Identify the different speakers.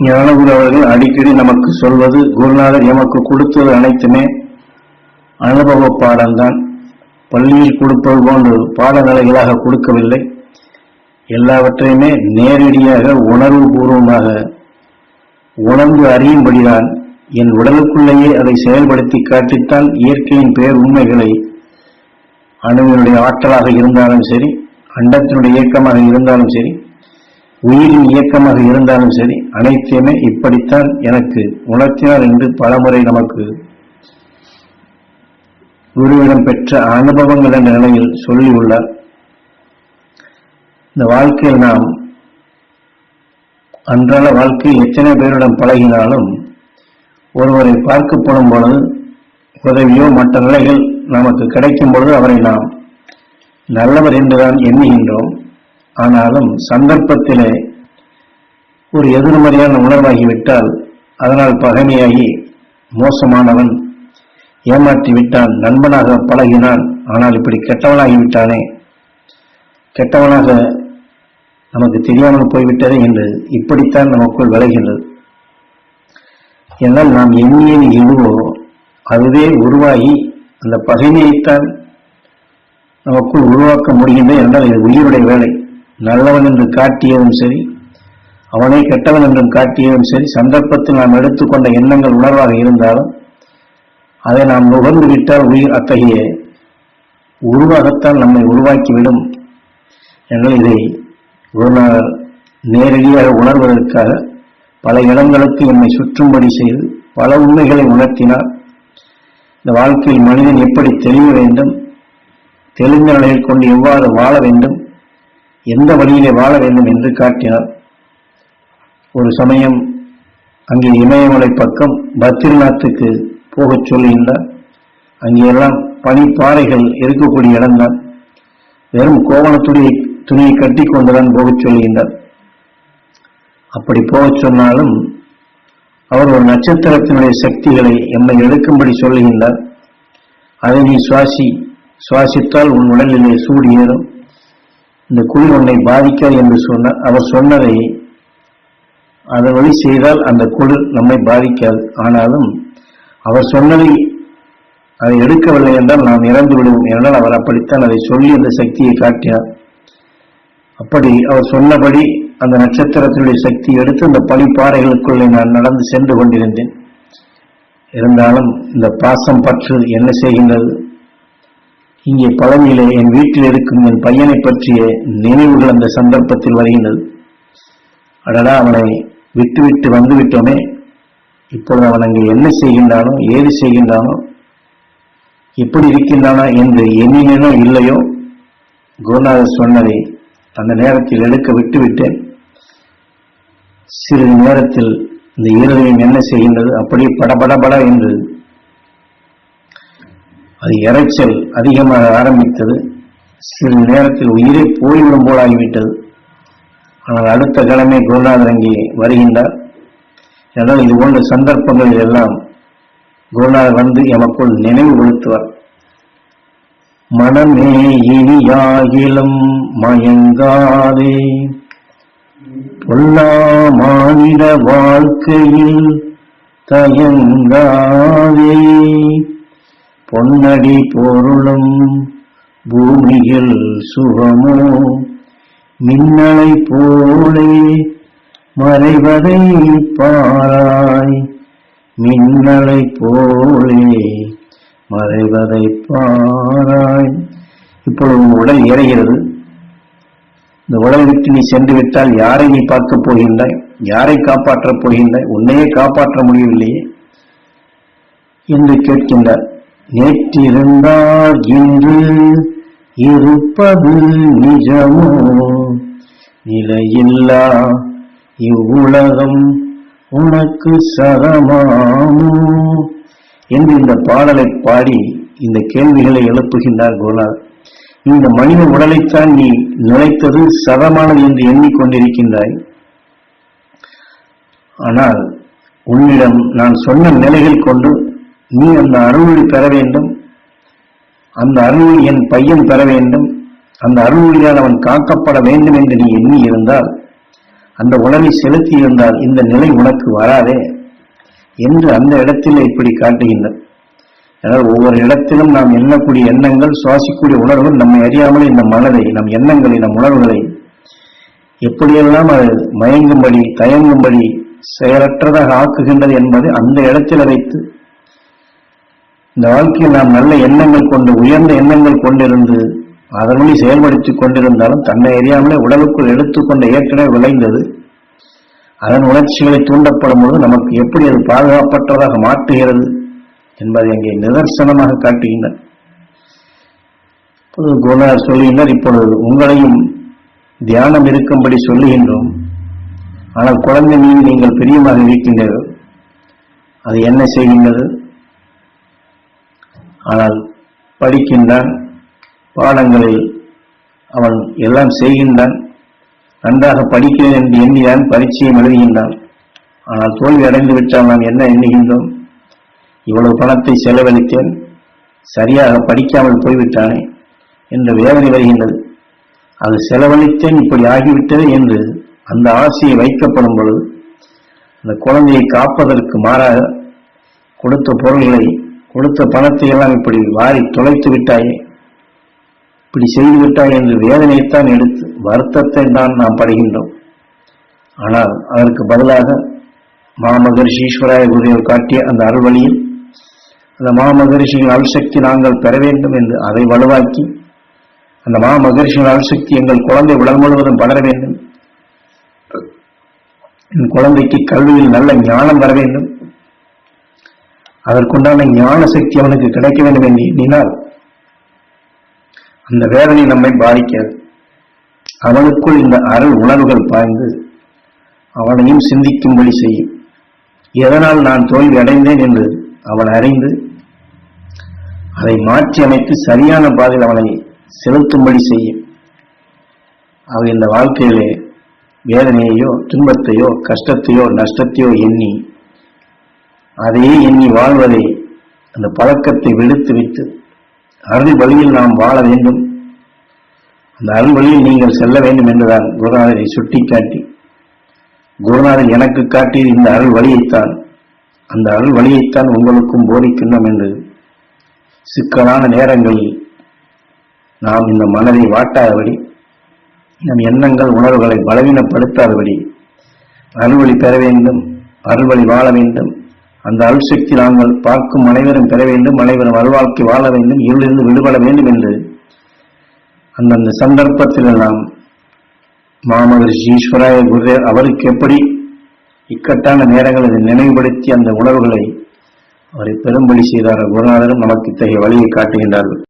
Speaker 1: ஞானகுரு அவர்கள் அடிக்கடி நமக்கு சொல்வது குருநாதர் எமக்கு கொடுத்தது அனைத்துமே அனுபவ பாடம்தான். பள்ளியில் கொடுப்பது போன்று பாடநிலைகளாக கொடுக்கவில்லை. எல்லாவற்றையுமே நேரடியாக உணர்வு பூர்வமாக உணர்ந்து அறியும்படிதான் என் உடலுக்குள்ளேயே அதை செயல்படுத்தி காட்டித்தான் இயற்கையின் பேர் உண்மைகளை அணுவினுடைய ஆற்றலாக இருந்தாலும் சரி அண்டத்தினுடைய இயக்கமாக இருந்தாலும் சரி உயிரின் இயக்கமாக இருந்தாலும் சரி அனைத்தையுமே இப்படித்தான் எனக்கு உணர்த்தினார் என்று பலமுறை நமக்கு குருவிடம் பெற்ற அனுபவங்கள் என்ற நிலையில் சொல்லியுள்ளார். இந்த வாழ்க்கையில் நாம் அன்றாட வாழ்க்கையில் எத்தனை பேரிடம் பழகினாலும் ஒருவரை பார்க்க போடும் பொழுது உதவியோ மற்ற நிலைகள் நமக்கு கிடைக்கும் பொழுது அவரை நாம் நல்லவர் என்றுதான் எண்ணுகின்றோம். ஆனாலும் சந்தர்ப்பத்திலே ஒரு எதிர்மறையான உணர்வாகிவிட்டால் அதனால் பகைமையாகி மோசமானவன் ஏமாற்றி விட்டான் நண்பனாக பழகினான் ஆனால் இப்படி கெட்டவனாகிவிட்டானே. கெட்டவனாக நமக்கு தெரியாமல் போய்விட்டதே என்று இப்படித்தான் நமக்குள் விளைகின்றது. என்னால் நாம் எண்ணியது எதுவோ அதுவே உருவாகி அந்த பகைமையைத்தான் நமக்குள் உருவாக்க முடிகின்றது என்றால் இது உயிருடைய வேலை. நல்லவன் என்று காட்டியதும் சரி அவனை கெட்டவன் என்றும் காட்டியதும் சரி சந்தர்ப்பத்தில் நாம் எடுத்துக்கொண்ட எண்ணங்கள் உணர்வாக இருந்தாலும் அதை நாம் நுகர்ந்து விட்டால் உயிர் அத்தகைய உருவாகத்தான் நம்மை உருவாக்கிவிடும் என்று இதை குருநாதர் நேரடியாக உணர்வதற்காக பல இடங்களுக்கு என்னை சுற்றும்படி செய்து பல உண்மைகளை உணர்த்தினார். இந்த வாழ்க்கையில் மனிதன் எப்படி தெளிய வேண்டும் தெளிந்த நிலையில் கொண்டு எவ்வாறு வாழ வேண்டும் எந்த வழியிலே வாழ வேண்டும் என்று காட்டினார். ஒரு சமயம் அங்கே இமயமலை பக்கம் பத்ரிநாத்துக்கு போகச் சொல்லுகின்றார். அங்கே எல்லாம் பனிப்பாறைகள் இருக்கக்கூடிய இடம்தான் வெறும் கோவண துணியை துணியை கட்டி கொண்டுதான் போகச் சொல்லுகின்றார். அப்படி போகச் சொன்னாலும் அவர் ஒரு நட்சத்திரத்தினுடைய சக்திகளை எம்மை எடுக்கும்படி சொல்லுகின்றார். அதை நீ சுவாசி சுவாசித்தால் உன் உடலிலே சூடு ஏறும். இந்த குழி உன்னை பாதிக்காது என்று சொன்னார் அவர் சொன்னதை அதன் வழி செய்தால் அந்த குளிர் நம்மை பாதிக்காது. ஆனாலும் அவர் சொன்னதை அதை எடுக்கவில்லை என்றால் நாம் இறந்து விடுவோம். என்றால் அவர் அப்படித்தான் அதை சொல்லி அந்த சக்தியை காட்டினார். அப்படி அவர் சொன்னபடி அந்த நட்சத்திரத்தினுடைய சக்தி எடுத்து அந்த பனிப்பாறைகளுக்குள்ளே நான் நடந்து சென்று கொண்டிருந்தேன். இருந்தாலும் இந்த பாசம் பற்று என்ன செய்கின்றது? இங்கே பழனியிலே என் வீட்டில் இருக்கும் என் பையனை பற்றிய நினைவுகள் அந்த சந்தர்ப்பத்தில் வருகின்றது. அடடா அவனை விட்டுவிட்டு வந்துவிட்டோமே. வந்து விட்டோமே இப்பொழுது அவன் அங்கே என்ன செய்கின்றானோ ஏது செய்கின்றானோ எப்படி இருக்கின்றானா என்று எண்ணினோ இல்லையோ குருநாதர் சொன்னதை அந்த நேரத்தில் எடுக்க விட்டுவிட்டேன். சிறிது நேரத்தில் இந்த இருதயம் என்ன செய்கின்றது? அப்படியே படபடபட என்று அது இறைச்சல் அதிகமாக ஆரம்பித்தது. சிறிது நேரத்தில் உயிரை போய்விடும் போலாகிவிட்டது ஆனால் அடுத்த கிழமை குருநாதர் அங்கே வருகின்றார். என்றால் இது போன்ற சந்தர்ப்பங்களில் எல்லாம் குருநாதர் வந்து எமக்குள் நினைவுபடுத்துவார் மனமே இனியாகிலும் மயங்காதே. பொல்லா மாநில வாழ்க்கையில் தயங்காதே. பொன்னடி பொருளும் பூமியில் சுகமோ. மின்னலை போலே மறைவதை பாராய். மின்னலை போலே மறைவதை பாராய். இப்பொழுது உன் உடல் இறைகிறது. இந்த உடலை விட்டு நீ சென்று விட்டால் யாரை நீ பார்க்கப் போகின்றாய்? யாரை காப்பாற்றப் போகின்றாய்? உன்னையே காப்பாற்ற முடியவில்லையே என்று கேட்கின்றார். நேற்றிருந்தார் இன்று இருப்பது நிஜமோ? நிலையில்லா இவ்வுலகம் உனக்கு சரமாமோ என்று இந்த பாடலை பாடி இந்த கேள்விகளை எழுப்புகின்றார் கோலார். இந்த மனித உடலைத்தான் நீ நிலைத்தது சதமானது என்று எண்ணிக்கொண்டிருக்கின்றாய். ஆனால் உன்னிடம் நான் சொன்ன நிலைகள் கொண்டு நீ அந்த அருள்மொழி பெற வேண்டும். அந்த அருள்மொழி என் பையன் பெற வேண்டும். அந்த அருள்மொழியால் அவன் காக்கப்பட வேண்டும் என்று நீ எண்ணி இருந்தால் அந்த உணவை செலுத்தி இருந்தால் இந்த நிலை உனக்கு வராதே என்று அந்த இடத்தில் இப்படி காட்டுகின்றனர் அதனால் ஒவ்வொரு இடத்திலும் நாம் எண்ணக்கூடிய எண்ணங்கள் சுவாசிக்கூடிய உணர்வுகள் நம்மை அறியாமல் இந்த மனதை நம் எண்ணங்களை நம் உணர்வுகளை எப்படியெல்லாம் அது மயங்கும்படி தயங்கும்படி செயலற்றதாக ஆக்குகின்றது என்பதை அந்த இடத்தில் வைத்து இந்த வாழ்க்கையில் நாம் நல்ல எண்ணங்கள் கொண்டு உயர்ந்த எண்ணங்கள் கொண்டிருந்து அதனுடைய செயல்படுத்திக் கொண்டிருந்தாலும் தன்னை அறியாமலே உடலுக்குள் எடுத்துக்கொண்ட ஏற்கனவே விளைந்தது. அதன் உணர்ச்சிகளை தூண்டப்படும் பொழுது நமக்கு எப்படி அது பாதுகாப்பற்றதாக மாற்றுகிறது என்பதை அங்கே நிதர்சனமாக காட்டுகின்றனர் குருநாதர் சொல்லுகின்றார் இப்பொழுது உங்களையும் தியானம் இருக்கும்படி சொல்லுகின்றோம். ஆனால் குழந்தை மீது நீங்கள் பிரியமாக இருக்கின்றீர்கள். அது என்ன செய்கின்றது? ஆனால் படிக்கின்றான் பாடங்களில் அவன் எல்லாம் செய்கின்றான். நன்றாக படிக்கிறேன் என்று எண்ணிதான் பரீட்சையும் எழுதுகின்றான். ஆனால் தோல்வி அடைந்து விட்டால் நாம் என்ன எண்ணுகின்றோம்? இவ்வளவு பணத்தை செலவழித்தேன் சரியாக படிக்காமல் போய்விட்டானே என்ற வேதனை வருகின்றது. அது செலவழித்தேன் இப்படி ஆகிவிட்டது என்று அந்த ஆசையை வைக்கப்படும் பொழுது அந்த குழந்தையை காப்பதற்கு மாறாக கொடுத்த பொருள்களை கொடுத்த பணத்தை எல்லாம் இப்படி வாரி தொலைத்து விட்டாயே? இப்படி செய்து விட்டாய் என்று வேதனையைத்தான் எடுத்து வருத்தத்தை தான் நாம் படுகின்றோம். ஆனால் அதற்கு பதிலாக மாமகரிஷி ஈஸ்வராய குருதேவர் காட்டிய அந்த அருள்வழியில் அந்த மாமகரிஷியின் அல்சக்தி நாங்கள் பெற வேண்டும் என்று அதை வலுவாக்கி அந்த மாமகரிஷியின் அல்சக்தி எங்கள் குழந்தை உடல் முழுவதும் பலர வேண்டும். என் குழந்தைக்கு கல்வியில் நல்ல ஞானம் வர வேண்டும். அதற்குண்டான ஞான சக்தி அவனுக்கு கிடைக்க வேண்டும் என்று எண்ணினால் அந்த வேதனை நம்மை பாதிக்காது. அவனுக்குள் இந்த அருள் உணர்வுகள் பாய்ந்து அவனையும் சிந்திக்கும்படி செய்யும். எதனால் நான் தோல்வி அடைந்தேன் என்று அவன் அறிந்து அதை மாற்றி அமைத்து சரியான பாதையில் அவனை செலுத்தும்படி செய்யும். அவன் இந்த வாழ்க்கையிலே வேதனையையோ துன்பத்தையோ கஷ்டத்தையோ நஷ்டத்தையோ எண்ணி அதையே எண்ணி வாழ்வதை அந்த பழக்கத்தை விடுத்து விட்டு அருள் வழியில் நாம் வாழ வேண்டும். அந்த அருள் வழியில் நீங்கள் செல்ல வேண்டும் என்றுதான் குருநாதரை சுட்டிக்காட்டி குருநாதர் எனக்கு காட்டிய இந்த அருள் வழியைத்தான் அந்த அருள் வழியைத்தான் உங்களுக்கும் போதிக்கின்றோம் என்று சிக்கலான நேரங்களில் நாம் இந்த மனதை வாட்டாதபடி நம் எண்ணங்கள் உணர்வுகளை பலவீனப்படுத்தாதபடி அருள்வழி பெற வேண்டும் அருள்வழி வாழ வேண்டும். அந்த அல்சக்தி நாங்கள் பார்க்கும் அனைவரும் பெற வேண்டும் அனைவரும் அருள்வாழ்க்கை வாழ வேண்டும் இருளிலிருந்து விடுபட வேண்டும் என்று அந்தந்த சந்தர்ப்பத்தில் நாம் மாமகரிஷி ஈஸ்வராய குருதேவ் அவருக்கு எப்படி இக்கட்டான நேரங்களை நினைவுபடுத்தி அந்த உணர்வுகளை அவரை பெரும்படி செய்தார் குருநாதரும் நமக்கு இத்தகைய வழியை காட்டுகின்றார்கள்.